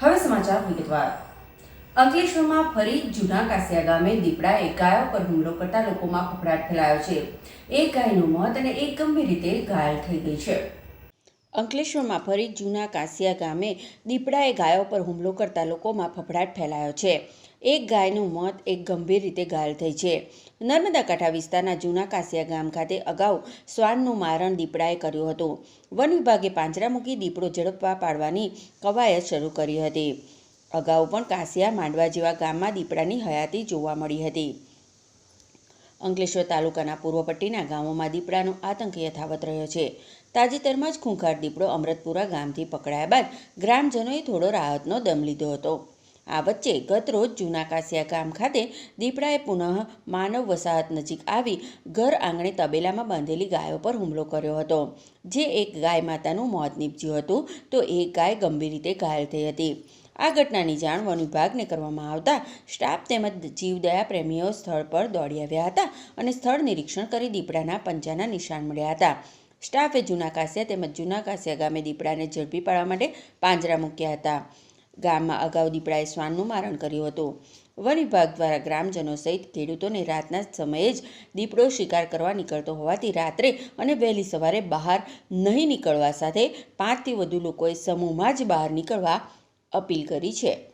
હવે સમાચાર વિગતવાર. અંકલેશ્વરમાં ફરી જૂના કાસિયા ગામે દીપડાએ ગાયો પર હુમલો કરતા લોકોમાં ફફડાટ ફેલાયો છે. એક ગાયનું મોત અને એક ગંભીર રીતે ઘાયલ થઈ ગઈ છે. અંકલેશ્વરમાં ફરી જૂના કાસિયા ગામે દીપડાએ ગાયો પર હુમલો કરતા લોકોમાં ફફડાટ ફેલાયો છે. એક ગાયનું મોત એક ગંભીર રીતે ઘાયલ થઈ છે. નર્મદા કાંઠા વિસ્તારના જૂના કાસિયા ગામ ખાતે અગાઉ શ્વાનનું મારણ દીપડાએ કર્યું હતું. વન વિભાગે પાંજરા મૂકી દીપડો ઝડપવા પાડવાની કવાયત શરૂ કરી હતી. અગાઉ પણ કાસિયા માંડવા જેવા ગામમાં દીપડાની હયાતી જોવા મળી હતી. અંકલેશ્વર તાલુકાના પૂર્વ પટ્ટીના ગામોમાં દીપડાનો આતંક યથાવત રહ્યો છે. તાજેતરમાં જ ખૂંખાર દીપડો અમૃતપુરા ગામથી પકડાયા બાદ ગ્રામજનોએ થોડો રાહતનો દમ લીધો હતો. આ વચ્ચે ગત રોજ જૂના કાસિયા ગામ ખાતે દીપડાએ પુનઃ માનવ વસાહત નજીક આવી ઘર આંગણે તબેલામાં બાંધેલી ગાયો પર હુમલો કર્યો હતો. જે એક ગાય માતાનું મોત નીપજ્યું હતું, તો એક ગાય ગંભીર રીતે ઘાયલ થઈ હતી. આ ઘટનાની જાણ વન વિભાગને કરવામાં આવતા સ્ટાફ તેમજ જીવદયા પ્રેમીઓ સ્થળ પર દોડી આવ્યા હતા અને સ્થળ નિરીક્ષણ કરી દીપડાના પંજાના નિશાન મળ્યા હતા. સ્ટાફે જૂના કાસિયા તેમજ જૂના કાસિયા ગામે દીપડાને ઝડપી પાડવા માટે પાંજરા મૂક્યા હતા. ગામમાં અગાઉ દીપડાએ શ્વાનનું મારણ કર્યું હતું. વન વિભાગ દ્વારા ગ્રામજનો સહિત ખેડૂતોને રાતના સમયે જ દીપડો શિકાર કરવા નીકળતો હોવાથી રાત્રે અને વહેલી સવારે બહાર નહીં નીકળવા સાથે પાંચથી વધુ લોકોએ સમૂહમાં જ બહાર નીકળવા અપીલ કરી છે.